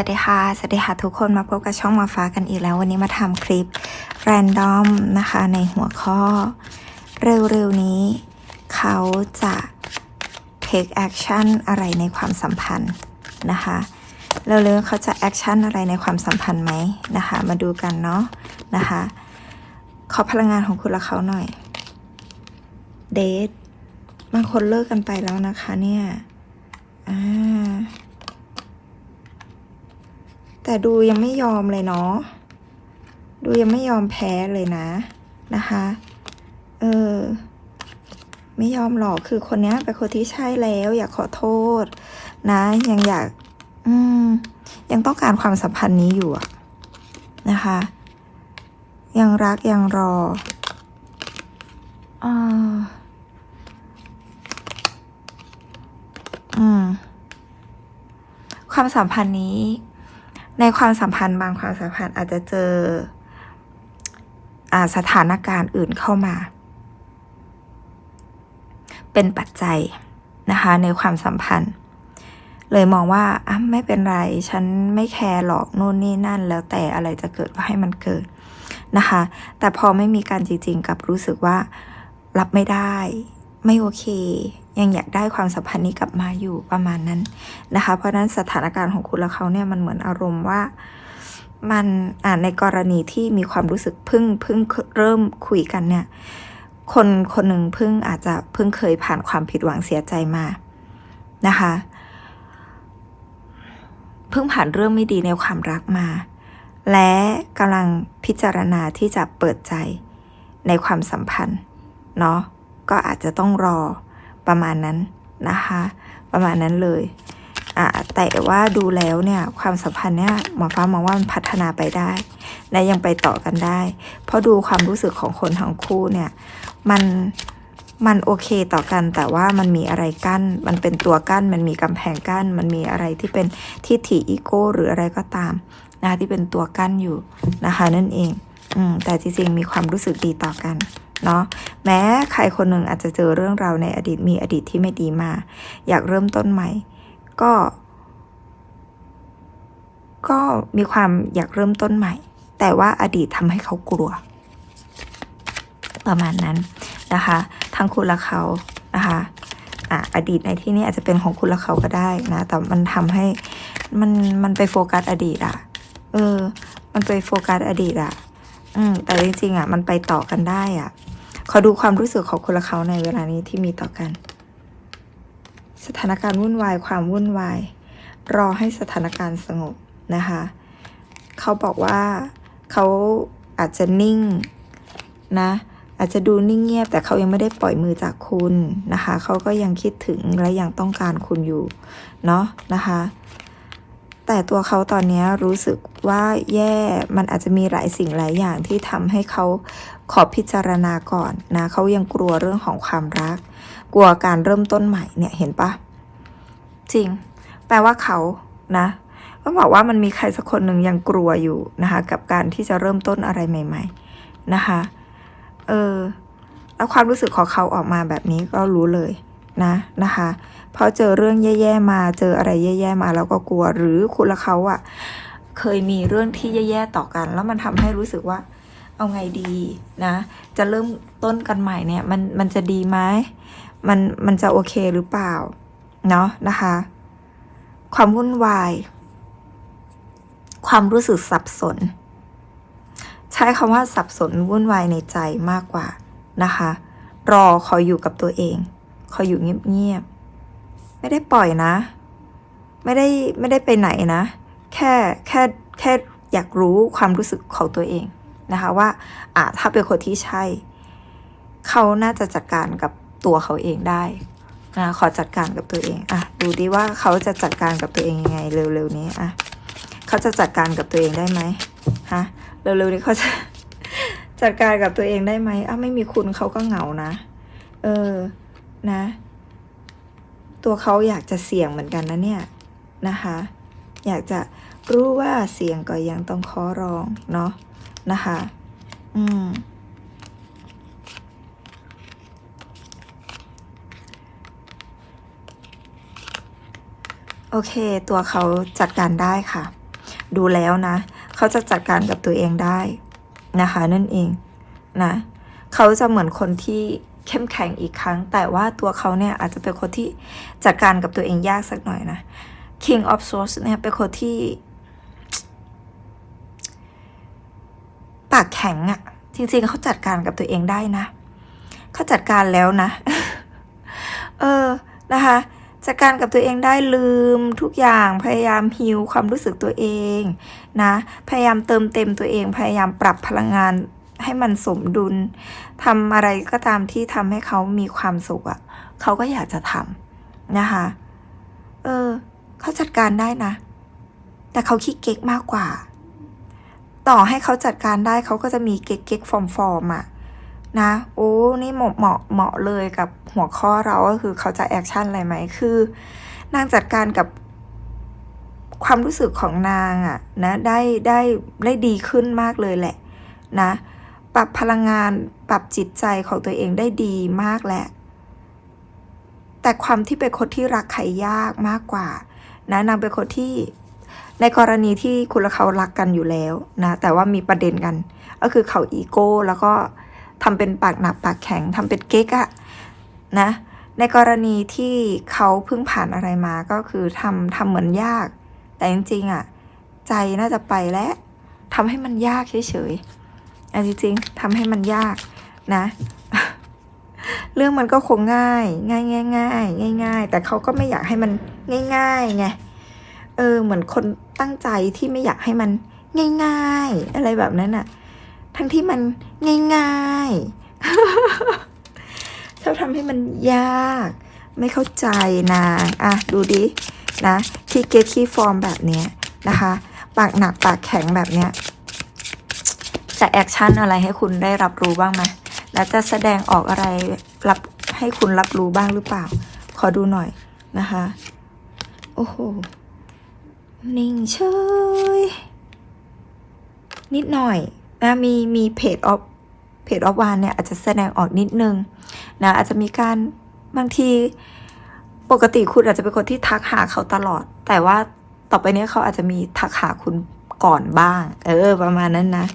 วัสดีค่ะ สวัสดีค่ะทุกคนมาพบกับช่องมาฟ้ากันอีกแล้ว วันนี้มาทำคลิปแรนดอมนะคะในหัวข้อ เร็วๆนี้เขาจะ take action อะไรในความสัมพันธ์นะคะเร็วๆเขาจะ action อะไรในความสัมพันธ์ไหมนะคะ มาดูกันเนาะนะคะ ขอพลังงานของคุณและเขาหน่อย เดทบางคนเลิกกันไปแล้วนะคะเนี่ย อ่า แต่ดูยังไม่ยอมเลยเนาะ ดูยังไม่ยอมแพ้เลยนะนะคะ เออ ไม่ยอมหรอกคือคนเนี้ยเป็นคนที่ใช่แล้ว อยากขอโทษ นะ ยังอยาก อืม ยังต้องการความสัมพันธ์นี้อยู่อะนะคะ ยังรักยังรออ่าอืมความสัมพันธ์นี้ ในความสัมพันธ์บางความสัมพันธ์อาจจะเจออาสถานการณ์อื่นเข้ามา เป็นปัจจัยนะคะในความสัมพันธ์ เลยมองว่าอะไม่เป็นไร ฉันไม่แคร์หรอกโน่นนี่นั่น แล้วแต่อะไรจะเกิดก็ให้มันเกิดนะคะ แต่พอไม่มีการจริงๆกับรู้สึกว่ารับไม่ได้ ไม่โอเค ยังอยากได้ความสัมพันธ์นี้กลับมาอยู่ประมาณนั้นนะคะ เพราะนั้นสถานการณ์ของคุณและเขาเนี่ยมันเหมือนอารมณ์ว่ามันในกรณีที่มีความรู้สึกเพิ่งเพิ่งเริ่มคุยกันเนี่ย คนคนหนึ่งเพิ่งอาจจะเพิ่งเคยผ่านความผิดหวังเสียใจมานะคะเพิ่งผ่านเรื่องไม่ดีในความรักมา และกำลังพิจารณาที่จะเปิดใจในความสัมพันธ์เนาะก็อาจจะต้องรอ ประมาณนั้นนะคะ ประมาณนั้นเลยอ่าแต่ว่าดูแล้วเนี่ยความสัมพันธ์เนี่ยหมอฟ้ามองว่ามันพัฒนาไปได้และยังไปต่อกันได้ เพราะดูความรู้สึกของคนทั้งคู่เนี่ยมันมันโอเคต่อกันแต่ว่ามันมีอะไรกั้น มันเป็นตัวกั้น มันมีกำแพงกั้น มันมีอะไรที่เป็นทิฏฐิอีโก้หรืออะไรก็ตามนะคะที่เป็นตัวกั้นอยู่นะคะนั่นเอง อืมแต่จริงๆมีความรู้สึกดีต่อกัน เนาะแม้ใครคนหนึ่งอาจจะเจอเรื่องราวในอดีตมีอดีตที่ไม่ดีมา อยากเริ่มต้นใหม่ ก็ ก็มีความอยากเริ่มต้นใหม่ แต่ว่าอดีตทำให้เขากลัว ประมาณนั้นนะคะทั้งคุณและเขานะคะอะอดีตในที่นี้อาจจะเป็นของคุณและเขาก็ได้นะแต่มันทำให้มันมันไปโฟกัสอดีตอะเออ มันไปโฟกัสอดีตอะอืมแต่จริงๆอะมันไปต่อกันได้อะ ขอดูความรู้สึกของคุณและเขาในเวลานี้ที่มีต่อกัน สถานการณ์วุ่นวายความวุ่นวาย รอให้สถานการณ์สงบนะคะเขาบอกว่าเขาอาจจะนิ่งนะอาจจะดูนิ่งเงียบแต่เขายังไม่ได้ปล่อยมือจากคุณนะคะ เขาก็ยังคิดถึงและยังต้องการคุณอยู่ เนาะนะคะ แต่ตัวเขาตอนนี้รู้สึกว่าแย่ มันอาจจะมีหลายสิ่งหลายอย่างที่ทำให้เขาขอพิจารณาก่อนนะเขายังกลัวเรื่องของความรัก กลัวการเริ่มต้นใหม่เนี่ยเห็นปะจริง แปลว่าเขานะก็บอกว่ามันมีใครสักคนหนึ่งยังกลัวอยู่นะคะกับการที่จะเริ่มต้นอะไรใหม่ ๆนะคะเออแล้วความรู้สึกของเขาออกมาแบบนี้ก็รู้เลยนะนะคะ เพราะเจอเรื่องแย่ๆมาเจออะไรแย่ๆมาแล้วก็กลัว หรือคุณและเขาอะเคยมีเรื่องที่แย่ๆต่อกัน แล้วมันทำให้รู้สึกว่า เอาไงดีนะ จะเริ่มต้นกันใหม่เนี่ย มันมันจะดีไหมมันมันจะโอเคหรือเปล่าเนาะนะคะ ความวุ่นวาย ความรู้สึกสับสน ใช้คำว่าสับสนวุ่นวายในใจมากกว่านะคะ รอคอยอยู่กับตัวเอง คอยอยู่เงียบๆ ไม่ได้ปล่อยนะ ไม่ได้ไม่ได้ไปไหนนะ แค่แค่แค่อยากรู้ความรู้สึกของตัวเองนะคะว่าอะถ้าเป็นคนที่ใช่ เขาน่าจะจัดการกับตัวเขาเองได้นะขอจัดการกับตัวเองอะดูดิว่าเขาจะจัดการกับตัวเองยังไงเร็วๆนี้อะเขาจะจัดการกับตัวเองได้ไหมฮะเร็วๆนี้เขาจะจัดการกับตัวเองได้ไหมอ้าไม่มีคุณเขาก็เหงานะ เออ นะ ตัวเขาอยากจะเสี่ยงเหมือนกันนะเนี่ยนะคะ อยากจะรู้ว่าเสี่ยงก็ยังต้องขอร้องเนาะนะคะ อืมโอเค ตัวเขาจัดการได้ค่ะ ดูแล้วนะ เขาจะจัดการกับตัวเองได้นะคะ นั่นเองนะ เขาจะเหมือนคนที่ เข้มแข็งอีกครั้ง แต่ว่าตัวเขาเนี่ยอาจจะเป็นคนที่จัดการกับตัวเองยากสักหน่อยนะ King of Swords เนี่ยเป็นคนที่ ปากแข็งอะ่ะจริงๆเขาจัดการกับตัวเองได้นะเขาจัดการแล้วนะ เออนะคะจัดการกับตัวเองได้ลืมทุกอย่างพยายามฮิวความรู้สึกตัวเองนะ พยายามเติมเต็มตัวเอง พยายามปรับพลังงาน ให้มันสมดุลทำอะไรก็ตามที่ทำให้เขามีความสุขอะ่ะเขาก็อยากจะทำนะคะ เออเขาจัดการได้นะ แต่เขาขี้เก๊กมากกว่า ต่อให้เขาจัดการได้เขาก็จะมีเก๊กเก๊กฟอร์มฟอร์มอะนะโอ้นี่เหมาะเหมาะเหมาะเลยกับหัวข้อเราก็คือเขาจะแอคชั่นอะไรไหมคือนางจัดการกับความรู้สึกของนางอะนะได้ได้ได้ดีขึ้นมากเลยแหละนะ ปรับพลังงานปรับจิตใจของตัวเองได้ดีมากแหละ แต่ความที่เป็นคนที่รักใครยากมากกว่า นะนางเป็นคนที่ในกรณีที่คุณและเขารักกันอยู่แล้วนะ แต่ว่ามีประเด็นกัน ก็คือเขาอีโก้แล้วก็ทำเป็นปากหนักปากแข็งทำเป็นเก๊กอะนะ ในกรณีที่เขาเพิ่งผ่านอะไรมาก็คือทำทำเหมือนยาก แต่จริงๆอะใจน่าจะไปแล้วทำให้มันยากเฉยๆ อันจริงๆทำให้มันยากนะ เรื่องมันก็คงง่าย ง่ายง่ายง่ายง่ายๆแต่เขาก็ไม่อยากให้มันง่ายๆไงเออเหมือนคนตั้งใจที่ไม่อยากให้มันง่ายๆ อะไรแบบนั้นอะทั้งที่มันง่ายๆชอบทำให้มันยาก ไม่เข้าใจนางอะดูดินะที่เกตที่ฟอร์มแบบเนี้ยนะคะ ปากหนักปากแข็งแบบเนี้ย จะแอคชั่นอะไรให้คุณได้รับรู้บ้างไหมแล้วจะแสดงออกอะไรรับให้คุณรับรู้บ้างหรือเปล่า ขอดูหน่อยนะคะ โอ้โห นิ่งเฉย นิดหน่อยนะมีมีเพจออฟเพจออฟวานเนี่ยอาจจะแสดงออกนิดนึงนะอาจจะมีการบางทีปกติคุณอาจจะเป็นคนที่ทักหาเขาตลอด แต่ว่าต่อไปนี้เขาอาจจะมีทักหาคุณก่อนบ้าง เออ ประมาณนั้นนะ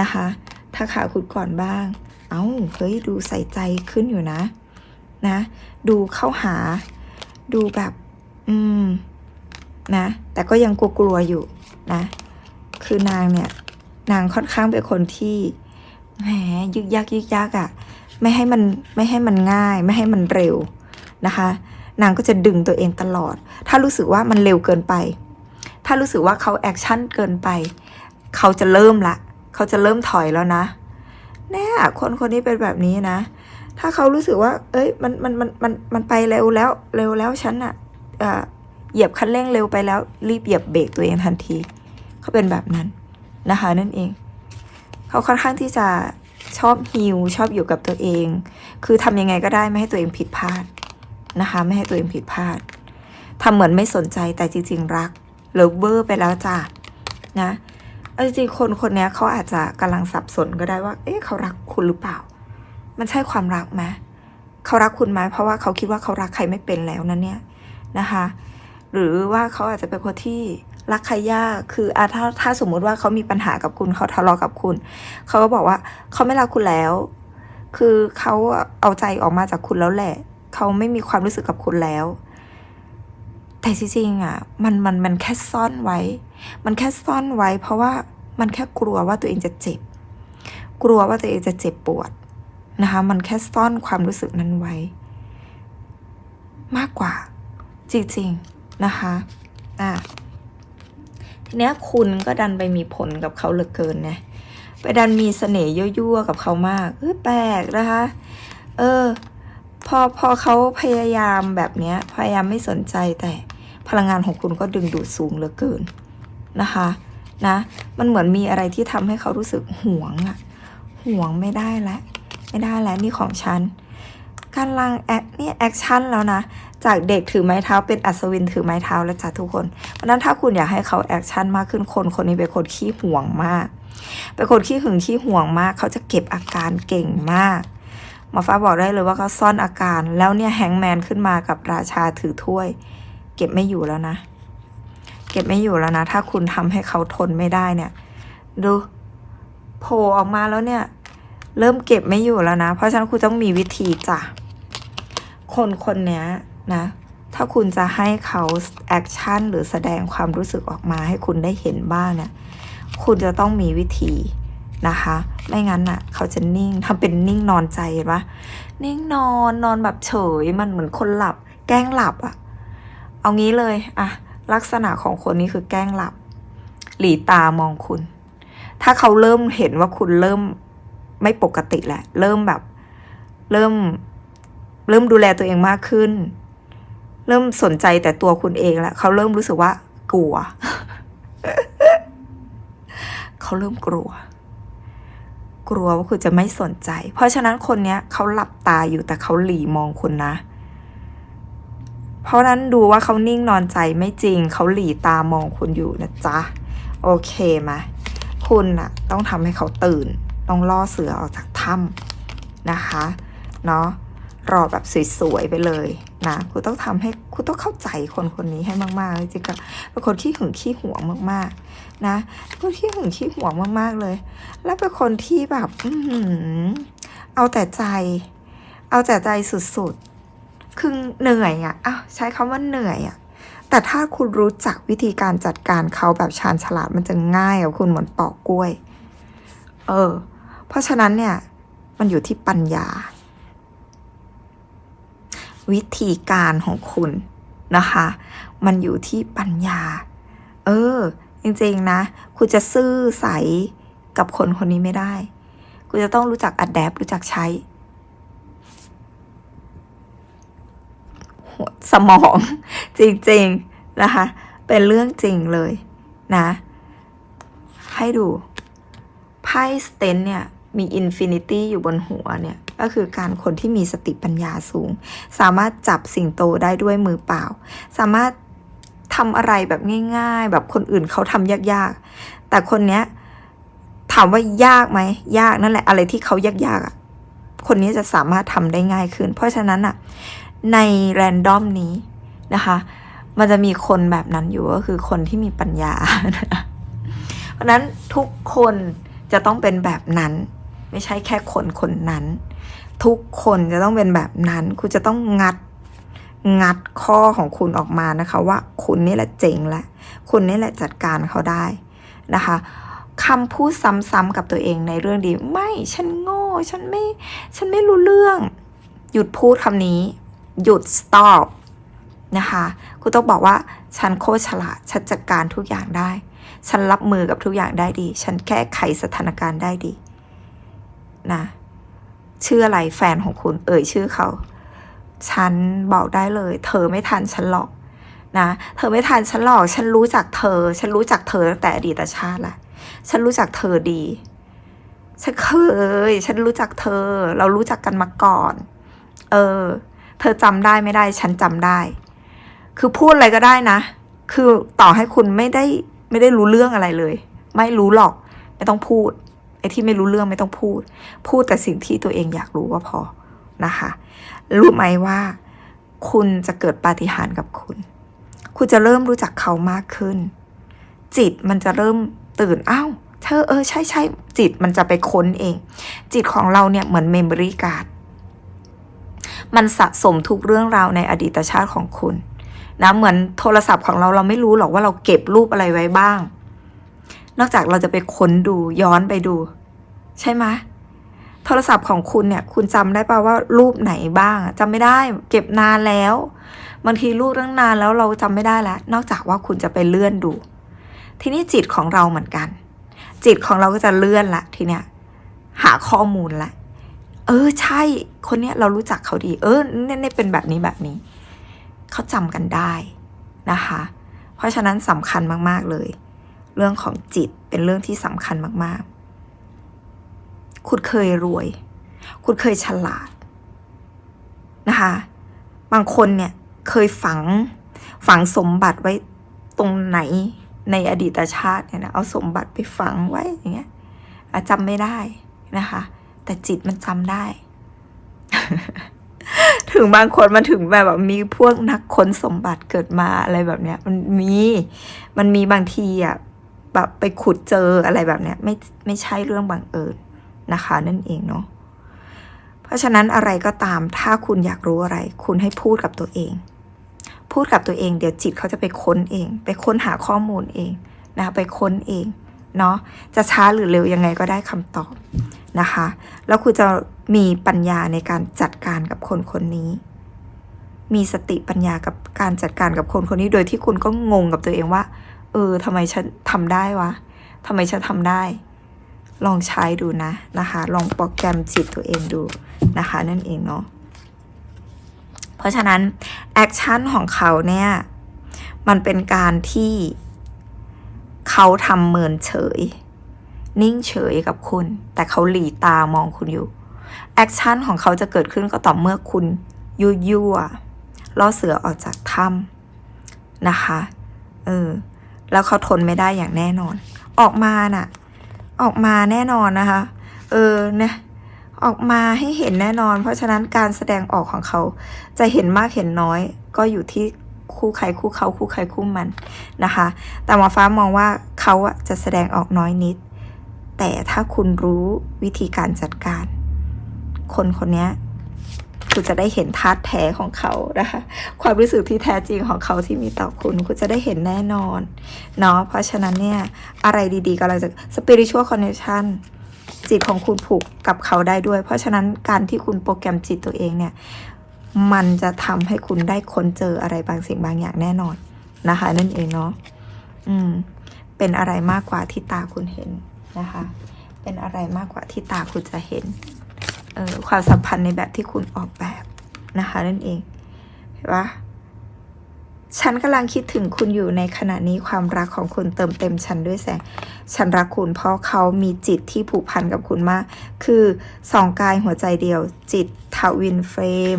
นะคะทักหาคุณก่อนบ้าง เอา้าเฮ้ยดูใส่ใจขึ้นอยู่นะ นะ ดูเข้าหา ดูแบบ อืม นะ แต่ก็ยังกลัวๆอยู่นะ คือนางเนี่ย นางค่อนข้างเป็นคนที่แหมยึกยักยึกยักอะ่ะ ไม่ให้มันไม่ให้มันง่าย ไม่ให้มันเร็วนะคะ นางก็จะดึงตัวเองตลอด ถ้ารู้สึกว่ามันเร็วเกินไป ถ้ารู้สึกว่าเขาแอคชั่นเกินไป เขาจะเริ่มละ เขาจะเริ่มถอยแล้วนะเนี่ยคนคนนี้เป็นแบบนี้นะ ถ้าเขารู้สึกว่า เอ้ย มันมันมันมันมันไปเร็วแล้ว เร็วแล้วฉันอะ่ะเหยียบคันเร่งเร็วไปแล้ว รีบเหยียบเบรกตัวเองทันที เขาเป็นแบบนั้นนะคะนั่นเอง เขาค่อนข้างที่จะชอบฮิลชอบอยู่กับตัวเอง คือทำยังไงก็ได้ไม่ให้ตัวเองผิดพลาดนะคะ ไม่ให้ตัวเองผิดพลาดทำเหมือนไม่สนใจแต่จริง ๆ รักเลิฟเวอร์ไปแล้วจ้ะนะ เอาจริงๆคนคนนี้เขาอาจจะกำลังสับสนก็ได้ว่า เอ๊ะเขารักคุณหรือเปล่า มันใช่ความรักไหมเขารักคุณไหมเพราะว่าเขาคิดว่าเขารักใครไม่เป็นแล้วนั่นเนี่ยนะคะ หรือว่าเขาอาจจะเป็นคนที่รักใครยากคืออะถ้าถ้าสมมุติว่าเขามีปัญหากับคุณเขาทะเลาะกับคุณ เขาก็บอกว่าเขาไม่รักคุณแล้ว คือเขาเอาใจออกมาจากคุณแล้วแหละ เขาไม่มีความรู้สึกกับคุณแล้ว แต่จริงๆอะมันมันมันแค่ซ่อนไว้ มันแค่ซ่อนไว้ เพราะว่ามันแค่กลัวว่าตัวเองจะเจ็บ กลัวว่าตัวเองจะเจ็บปวดนะคะ มันแค่ซ่อนความรู้สึกนั้นไว้ มากกว่า จริงๆนะคะอะทีเนี้ยคุณก็ดันไปมีผลกับเขาเหลือเกินนะไปดันมีเสน่ห์ยั่วๆกับเขามากเออแปลกนะคะ เออ พอพอเขาพยายามแบบเนี้ย พยายามไม่สนใจแต่ พลังงานของคุณก็ดึงดูดสูงเหลือเกินนะคะนะมันเหมือนมีอะไรที่ทำให้เขารู้สึกห่วงอะห่วงไม่ได้แล้วไม่ได้แล้วนี่ของฉันการลังแอคนี่แอคชั่นแล้วนะ จากเด็กถือไม้เท้าเป็นอัศวินถือไม้เท้าแล้วจ้ะทุกคนเพราะฉะนั้นถ้าคุณอยากให้เขาแอคชั่นมากขึ้นคนคนนี้เป็นคนขี้ห่วงมากเป็นคนขี้หึงขี้ห่วงมาก เขาจะเก็บอาการเก่งมากหมอฟ้าบอกได้เลยว่าเขาซ่อนอาการ แล้วเนี่ยแฮงแมนขึ้นมากับราชาถือถ้วย เก็บไม่อยู่แล้วนะ เก็บไม่อยู่แล้วนะ ถ้าคุณทำให้เขาทนไม่ได้เนี่ย ดูโผล่ออกมาแล้วเนี่ย เริ่มเก็บไม่อยู่แล้วนะ เพราะฉะนั้นคุณต้องมีวิธีจ้ะ คนคนนี้นะ ถ้าคุณจะให้เขาแอคชั่นหรือแสดงความรู้สึกออกมาให้คุณได้เห็นบ้างเนี่ย คุณจะต้องมีวิธีนะคะ ไม่งั้นน่ะ เขาจะนิ่งทำเป็นนิ่งนอนใจเห็นปะนิ่งนอนนอนแบบเฉยมันเหมือนคนหลับ แกล้งหลับอะ เอางี้เลยอะลักษณะของคนนี้คือแกล้งหลับ หลีตามองคุณ ถ้าเขาเริ่มเห็นว่าคุณเริ่มไม่ปกติแหละ เริ่มแบบ เริ่ม เริ่มดูแลตัวเองมากขึ้น เริ่มสนใจแต่ตัวคุณเองแล้วเขาเริ่มรู้สึกว่ากลัว เขาเริ่มกลัว กลัวว่าคุณจะไม่สนใจ เพราะฉะนั้นคนเนี้ยเขาหลับตาอยู่แต่เขาหลีมองคุณนะเเพราะนั้นดูว่าเขานิ่งนอนใจไม่จริง เขาหลีตามองคุณอยู่นะจ๊ะ โอเคไหมคุณน่ะต้องทำให้เขาตื่น ต้องล่อเสือออกจากถ้ำนะคะ เนาะรอแบบสวยๆไปเลยนะคุณต้องทำให้คุณต้องเข้าใจคนคนนี้ให้มากๆจริงๆก็เป็นคนขี้หึงขี้หวงมากๆ นะเป็นคนขี้หึงขี้หวงมากๆเลย แล้วเป็นคนที่แบบ อืออเอาแต่ใจ เอาแต่ใจสุดๆ คือเหนื่อยอะ่ะอ้าวใช้คำว่าเหนื่อยอะ่ะแต่ถ้าคุณรู้จักวิธีการจัดการเขาแบบชาญฉลาดมันจะง่ายกับคุณเหมือนปอกกล้วย เออ เพราะฉะนั้นเนี่ย มันอยู่ที่ปัญญา วิธีการของคุณนะคะ มันอยู่ที่ปัญญา เออ จริงๆนะ คุณจะซื่อใสกับคนคนนี้ไม่ได้ คุณจะต้องรู้จักอัดแอปรู้จักใช้ หัว สมองจริงๆนะคะ เป็นเรื่องจริงเลยนะ ให้ดูไพ่สเตนเนี่ยมีอินฟินิตี้อยู่บนหัวเนี่ยก็คือการคนที่มีสติปัญญาสูง สามารถจับสิ่งโตได้ด้วยมือเปล่า สามารถทำอะไรแบบง่าย ๆ แบบคนอื่นเขาทำยากๆ แต่คนเนี้ยถามว่ายากไหมยากนั่นแหละอะไรที่เขายากๆอะคนนี้จะสามารถทำได้ง่ายขึ้น เพราะฉะนั้นอะ ในแรนดอมนี้นะคะ มันจะมีคนแบบนั้นอยู่ก็คือคนที่มีปัญญา เพราะนั้นทุกคนจะต้องเป็นแบบนั้น ไม่ใช่แค่คนคนนั้น ทุกคนจะต้องเป็นแบบนั้น คุณจะต้องงัดงัดข้อของคุณออกมานะคะ ว่าคุณนี่แหละเจ๋งแหละ คุณนี่แหละจัดการเขาได้นะคะคำพูดซ้ำๆกับตัวเองในเรื่องดี ไม่ฉันโง่ ฉันไม่ ฉันไม่รู้เรื่อง หยุดพูดคำนี้ หยุด stop นะคะคุณต้องบอกว่าฉันโคตรฉลาดฉันจัดการทุกอย่างได้ ฉันรับมือกับทุกอย่างได้ดี ฉันแก้ไขสถานการณ์ได้ดีนะชื่ออะไรแฟนของคุณ เอ่ยชื่อเขา ฉันบอกได้เลย เธอไม่ทันฉันหรอกนะเธอไม่ทันฉันหรอก ฉันรู้จักเธอ ฉันรู้จักเธอตั้งแต่อดีตชาติละฉันรู้จักเธอดี ฉันเคย ฉันรู้จักเธอ เรารู้จักกันมาก่อน เออ ธอจำได้ไม่ได้ ฉันจำได้ คือพูดอะไรก็ได้นะ คือต่อให้คุณไม่ได้ไม่ได้รู้เรื่องอะไรเลย ไม่รู้หรอก ไม่ต้องพูดไอ้ที่ไม่รู้เรื่องไม่ต้องพูด พูดแต่สิ่งที่ตัวเองอยากรู้ก็พอนะคะ รู้ไหมว่า คุณจะเกิดปาฏิหาริย์กับคุณ คุณจะเริ่มรู้จักเขามากขึ้น จิตมันจะเริ่มตื่นอ้าวเธอเออใช่ใช่จิตมันจะไปค้นเอง จิตของเราเนี่ยเหมือนเมมโมรี่การ์ด มันสะสมทุกเรื่องราวในอดีตชาติของคุณนะเหมือนโทรศัพท์ของเราเราไม่รู้หรอกว่าเราเก็บรูปอะไรไว้บ้าง นอกจากเราจะไปค้นดูย้อนไปดู ใช่ไหมโทรศัพท์ของคุณเนี่ย คุณจำได้ป่าว่ารูปไหนบ้างจำไม่ได้เก็บนานแล้วบางทีรูปตั้งนานแล้วเราจำไม่ได้แล้วนอกจากว่าคุณจะไปเลื่อนดู ทีนี้จิตของเราเหมือนกัน จิตของเราก็จะเลื่อนละทีเนี้ยหาข้อมูลละ เออใช่ คนเนี้ยเรารู้จักเขาดี เออเนี่ยเป็นแบบนี้แบบนี้ เขาจำกันได้นะคะ เพราะฉะนั้นสำคัญมาก ๆ เลย เรื่องของจิตเป็นเรื่องที่สำคัญมาก ๆ คุณเคยรวย คุณเคยฉลาดนะคะ บางคนเนี่ยเคยฝังฝังสมบัติไว้ตรงไหนในอดีตชาติเนี่ยนะเอาสมบัติไปฝังไว้อย่างเงี้ยจำไม่ได้นะคะ แต่จิตมันจำได้ ถึงบางคนมันถึงแบบแบบมีพวกนักค้นสมบัติเกิดมาอะไรแบบเนี้ย มันมี มันมีบางทีอะแบบไปขุดเจออะไรแบบเนี้ย ไม่ไม่ใช่เรื่องบังเอิญนะคะ นั่นเองเนาะเพราะฉะนั้นอะไรก็ตามถ้าคุณอยากรู้อะไร คุณให้พูดกับตัวเอง พูดกับตัวเองเดี๋ยวจิตเขาจะไปค้นเอง ไปค้นหาข้อมูลเองนะคะไปค้นเองเนาะจะช้าหรือเร็วยังไงก็ได้คำตอบ นะคะ แล้วคุณจะมีปัญญาในการจัดการกับคนคนนี้ มีสติปัญญากับการจัดการกับคนคนนี้ โดยที่คุณก็งงกับตัวเองว่า เออทำไมฉันทำได้วะทำไมฉันทำได้ ลองใช้ดูนะนะคะ ลองโปรแกรมจิตตัวเองดูนะคะ นั่นเองเนาะเพราะฉะนั้นแอคชั่นของเขาเนี่ย มันเป็นการที่เขาทำเมินเฉย นิ่งเฉยกับคุณ แต่เขาหลีตามองคุณอยู่ แอคชั่นของเขาจะเกิดขึ้นก็ต่อเมื่อคุณยั่วยั่วล่อเสือออกจากถ้ำนะคะ เออ แล้วเขาทนไม่ได้อย่างแน่นอน ออกมาน่ะ ออกมาแน่นอนนะคะ เออเนี่ยออกมาให้เห็นแน่นอน เพราะฉะนั้นการแสดงออกของเขา จะเห็นมากเห็นน้อย ก็อยู่ที่คู่ใครคู่เขาคู่ใครคู่มันนะคะ แต่หมอฟ้ามองว่าเขาอะจะแสดงออกน้อยนิด แต่ถ้าคุณรู้วิธีการจัดการ คนคนนี้คุณจะได้เห็นท่าแท้ของเขานะคะ ความรู้สึกที่แท้จริงของเขาที่มีต่อคุณ คุณจะได้เห็นแน่นอน เนาะเพราะฉะนั้นเนี่ย อะไรดีๆก็เราจะ spiritual connection จิตของคุณผูกกับเขาได้ด้วย เพราะฉะนั้นการที่คุณโปรแกรมจิตตัวเองเนี่ย มันจะทำให้คุณได้ค้นเจออะไรบางสิ่งบางอย่างแน่นอนนะคะ นั่นเองเนาะอืม เป็นอะไรมากกว่าที่ตาคุณเห็น นะคะ เป็นอะไรมากกว่าที่ตาคุณจะเห็นออความสัมพันธ์ในแบบที่คุณออกแบบนะคะนั่นเองเห็นปะฉันกำลังคิดถึงคุณอยู่ในขณะนี้ความรักของคุณเติมเต็มฉันด้วยแสง ฉันรักคุณเพราะเขามีจิตที่ผูกพันกับคุณมาก คือสองกายหัวใจเดียวจิตทวินเฟรม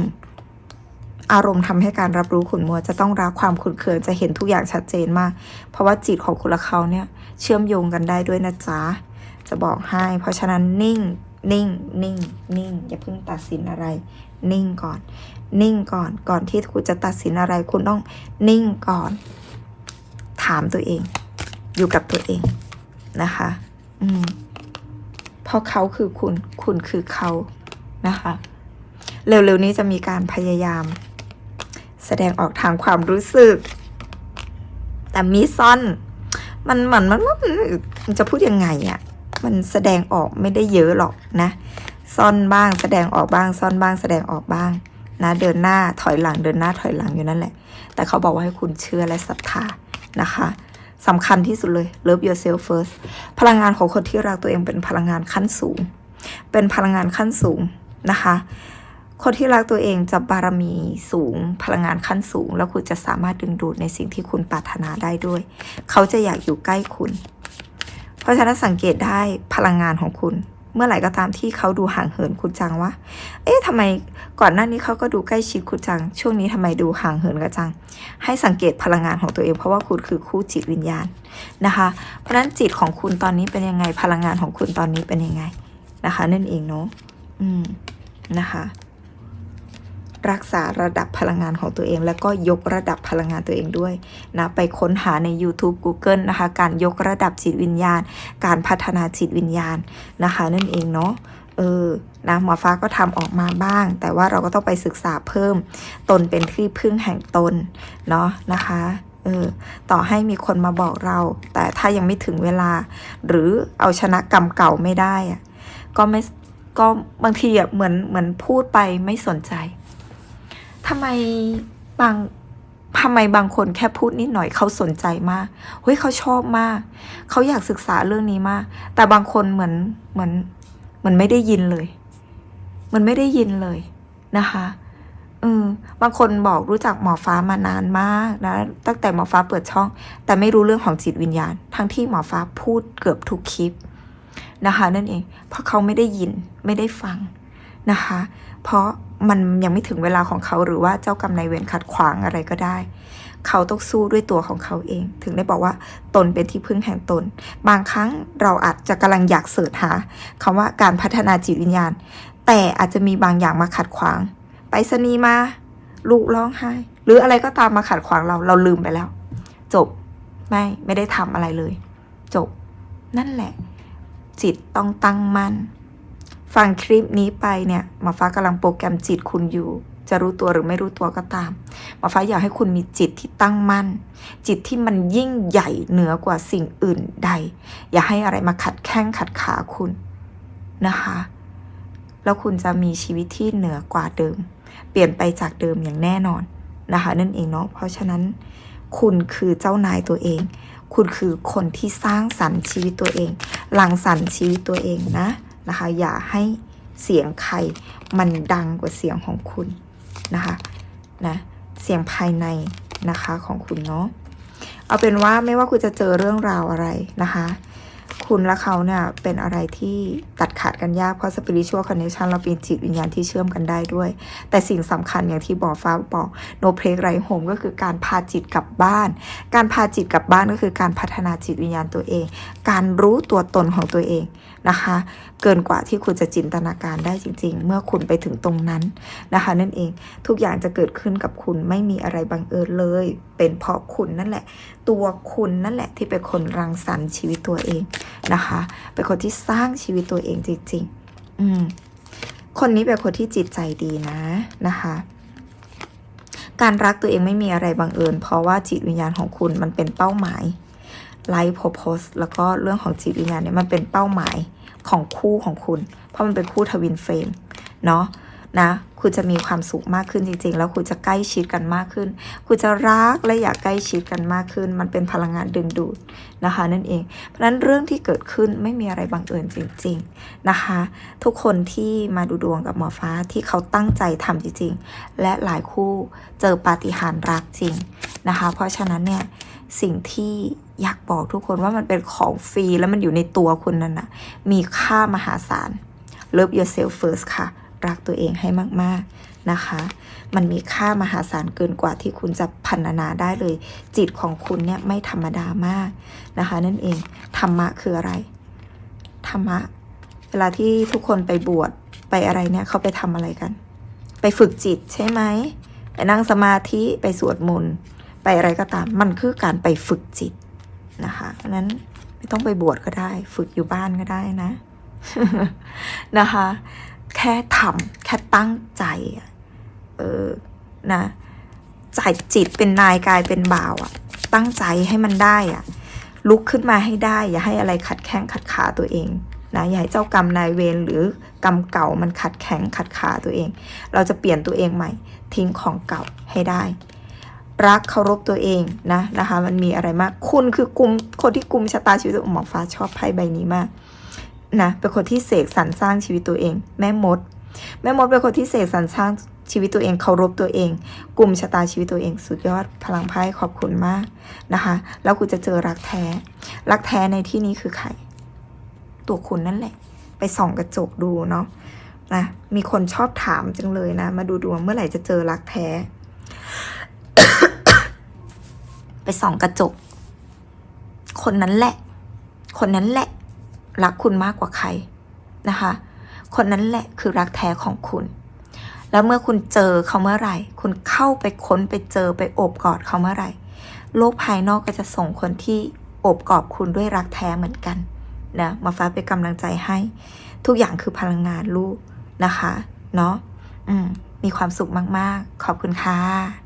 อารมณ์ทำให้การรับรู้ขุนมัวจะต้องรักความขุนเคืองจะเห็นทุกอย่างชัดเจนมาก เพราะว่าจิตของคุณและเขาเนี่ยเชื่อมโยงกันได้ด้วยนะจ๊ะ จะบอกให้ เพราะฉะนั้นนิ่ง นิ่ง นิ่ง นิ่ง อย่าเพิ่งตัดสินอะไร นิ่งก่อน นิ่งก่อน ก่อนที่คุณจะตัดสินอะไร คุณต้องนิ่งก่อน ถามตัวเอง อยู่กับตัวเองนะคะ อืม เพราะเขาคือคุณ คุณคือเขานะคะ เร็วๆนี้จะมีการพยายาม แสดงออกทางความรู้สึก แต่มีซ่อน มันเหมือนมันมันมันจะพูดยังไงอะ่ะมันแสดงออกไม่ได้เยอะหรอกนะซ่อนบ้างแสดงออกบ้างซ่อนบ้างแสดงออกบ้างนะเดินหน้าถอยหลังเดินหน้าถอยหลังอยู่นั่นแหละ แต่เขาบอกว่าให้คุณเชื่อและศรัทธานะคะสำคัญที่สุดเลย love yourself first พลังงานของคนที่รักตัวเองเป็นพลังงานขั้นสูง เป็นพลังงานขั้นสูงนะคะ คนที่รักตัวเองจะบารมีสูงพลังงานขั้นสูง แล้วคุณจะสามารถดึงดูดในสิ่งที่คุณปรารถนาได้ด้วย เขาจะอยากอยู่ใกล้คุณ เพราะฉะนั้นสังเกตได้พลังงานของคุณ เมื่อไหร่ก็ตามที่เขาดูห่างเหินคุณจังวะ เอ๊ะทำไมก่อนหน้านี้เขาก็ดูใกล้ชิดคุณจัง ช่วงนี้ทำไมดูห่างเหินกันจัง ให้สังเกตพลังงานของตัวเองเพราะว่าคุณคือคู่จิตวิญญาณนะคะ เพราะฉะนั้นจิตของคุณตอนนี้เป็นยังไงพลังงานของคุณตอนนี้เป็นยังไงนะคะนั่นเองเนาะอืมนะคะ รักษาระดับพลังงานของตัวเอง แล้วก็ยกระดับพลังงานตัวเองด้วยนะไปค้นหาใน YouTube Google นะคะ การยกระดับจิตวิญญาณ การพัฒนาจิตวิญญาณนะคะ นั่นเองเนาะเออนะหมอฟ้าก็ทำออกมาบ้าง แต่ว่าเราก็ต้องไปศึกษาเพิ่ม ตนเป็นที่พึ่งแห่งตนเนาะนะคะเออต่อให้มีคนมาบอกเรา แต่ถ้ายังไม่ถึงเวลา หรือเอาชนะกรรมเก่าไม่ได้อะก็ไม่ก็บางทีอะเหมือนเหมือนพูดไปไม่สนใจ ทำไมบางทำไมบางคนแค่พูดนิดหน่อยเขาสนใจมากเฮ้ยเขาชอบมาก เขาอยากศึกษาเรื่องนี้มาก แต่บางคนเหมือนเหมือนเหมือนไม่ได้ยินเลย มันไม่ได้ยินเลยนะคะเออบางคนบอกรู้จักหมอฟ้ามานานมากนะ ตั้งแต่หมอฟ้าเปิดช่อง แต่ไม่รู้เรื่องของจิตวิญญาณ ทั้งที่หมอฟ้าพูดเกือบทุกคลิปนะคะนั่นเอง เพราะเขาไม่ได้ยินไม่ได้ฟังนะคะ เพราะ มันยังไม่ถึงเวลาของเขาหรือว่าเจ้ากรรมนายเวรขัดขวางอะไรก็ได้ เขาต้องสู้ด้วยตัวของเขาเอง ถึงได้บอกว่าตนเป็นที่พึ่งแห่งตน บางครั้งเราอาจจะกำลังอยากเสิร์ชหาคำว่าการพัฒนาจิตวิญญาณ แต่อาจจะมีบางอย่างมาขัดขวาง ไปสนีมาลูกร้องไห้ หรืออะไรก็ตามมาขัดขวางเราเราลืมไปแล้ว จบไม่ไม่ได้ทำอะไรเลย จบ นั่นแหละ จิตต้องตั้งมั่น ฟังคลิปนี้ไปเนี่ยหมาฟ้ากำลังโปรแกรมจิตคุณอยู่ จะรู้ตัวหรือไม่รู้ตัวก็ตามหมาฟ้าอยากให้คุณมีจิตที่ตั้งมั่น จิตที่มันยิ่งใหญ่เหนือกว่าสิ่งอื่นใด อย่าให้อะไรมาขัดแข้งขัดขาคุณนะคะ แล้วคุณจะมีชีวิตที่เหนือกว่าเดิม เปลี่ยนไปจากเดิมอย่างแน่นอนนะคะ นั่นเองเนาะเพราะฉะนั้น คุณคือเจ้านายตัวเอง คุณคือคนที่สร้างสรรค์ชีวิตตัวเองหลังสรรค์ชีวิตตัวเองนะ นะคะ อย่าให้เสียงใครมันดังกว่าเสียงของคุณนะคะนะเสียงภายในนะคะของคุณเนาะเอาเป็นว่าไม่ว่าคุณจะเจอเรื่องราวอะไรนะคะ คุณและเขาเนี่ยเป็นอะไรที่ตัดขาดกันยาก เพราะ spiritual connection เราเป็นจิตวิญญาณที่เชื่อมกันได้ด้วย แต่สิ่งสำคัญอย่างที่บอกฟ้าบอก no break right home ก็คือการพาจิตกลับบ้าน การพาจิตกลับบ้านก็คือการพัฒนาจิตวิญญาณตัวเอง การรู้ตัวตนของตัวเองนะคะ เกินกว่าที่คุณจะจินตนาการได้จริง ๆ เมื่อคุณไปถึงตรงนั้นนะคะ นั่นเองทุกอย่างจะเกิดขึ้นกับคุณไม่มีอะไรบังเอิญเลย เป็นเพราะคุณนั่นแหละ ตัวคุณนั่นแหละที่เป็นคนรังสรรค์ชีวิตตัวเองนะคะ เป็นคนที่สร้างชีวิตตัวเองจริงๆ อืม คนนี้เป็นคนที่จิตใจดีนะนะคะ การรักตัวเองไม่มีอะไรบังเอิญ เพราะว่าจิตวิญญาณของคุณมันเป็นเป้าหมายไลฟ์โพโพสแล้วก็เรื่องของจิตวิญญาณเนี่ยมันเป็นเป้าหมายของคู่ของคุณ เพราะมันเป็นคู่ทวินเฟรมเนาะ นะคุณจะมีความสุขมากขึ้นจริงๆ แล้วคุณจะใกล้ชิดกันมากขึ้น คุณจะรักและอยากใกล้ชิดกันมากขึ้น มันเป็นพลังงานดึงดูดนะคะ นั่นเอง เพราะฉะนั้นเรื่องที่เกิดขึ้นไม่มีอะไรบังเอิญจริง ๆนะคะ ทุกคนที่มาดูดวงกับหมอฟ้าที่เขาตั้งใจทำจริงๆ และหลายคู่เจอปาฏิหาริย์รักจริงนะคะ เพราะฉะนั้นเนี่ยสิ่งที่อยากบอกทุกคนว่ามันเป็นของฟรีแล้วมันอยู่ในตัวคุณนั่นนะมีค่ามหาศาล Love yourself first ค่ะ รักตัวเองให้มากๆนะคะ มันมีค่ามหาศาลเกินกว่าที่คุณจะพันนาได้เลย จิตของคุณเนี่ยไม่ธรรมดามากนะคะ นั่นเองธรรมะคืออะไรธรรมะเวลาที่ทุกคนไปบวชไปอะไรเนี่ยเขาไปทำอะไรกัน ไปฝึกจิตใช่ไหมไปนั่งสมาธิไปสวดมนต์ไปอะไรก็ตาม มันคือการไปฝึกจิตนะคะเพราะนั้นไม่ต้องไปบวชก็ได้ ฝึกอยู่บ้านก็ได้นะนะคะ ค่ทำแค่ตั้งใจเออนะจ่ายจิตเป็นนายกายเป็นบ่าวอะตั้งใจให้มันได้อะลุกขึ้นมาให้ได้ อย่าให้อะไรขัดแข้งขัดขาตัวเองนะอย่าให้เจ้ากรรมนายเวรหรือกรรมเก่ามันขัดแข็งขัดขาตัวเอง เราจะเปลี่ยนตัวเองใหม่ ทิ้งของเก่าให้ได้ รักเคารพตัวเองนะนะคะ มันมีอะไรมาก คุณคือกลุ่มคนที่กลุ่มชะตาชีวิตหมอฟ้าชอบไพ่ใบนี้มาก นะเป็นคนที่เสกสรรสร้างชีวิตตัวเอง แม่มด แม่มดเป็นคนที่เสกสรรสร้างชีวิตตัวเองเคารพตัวเอง กลุ่มชะตาชีวิตตัวเอง สุดยอดพลังไพ่ขอบคุณมากนะคะ แล้วคุณจะเจอรักแท้ รักแท้ในที่นี้คือใคร ตัวคุณนั่นแหละ ไปส่องกระจกดูเนาะนะมีคนชอบถามจังเลยนะ มาดูดวงเมื่อไหร่จะเจอรักแท้ ไปส่องกระจก คนนั้นแหละ คนนั้นแหละ รักคุณมากกว่าใครนะคะ คนนั้นแหละคือรักแท้ของคุณ แล้วเมื่อคุณเจอเขาเมื่อไหร่ คุณเข้าไปค้นไปเจอไปโอบกอดเขาเมื่อไหร่ โลกภายนอกก็จะส่งคนที่โอบกอดคุณด้วยรักแท้เหมือนกันนะมาฟ้าเป็นกำลังใจให้ ทุกอย่างคือพลังงานลูกนะคะ เนาะมมีความสุขมาก ๆ ขอบคุณค่ะ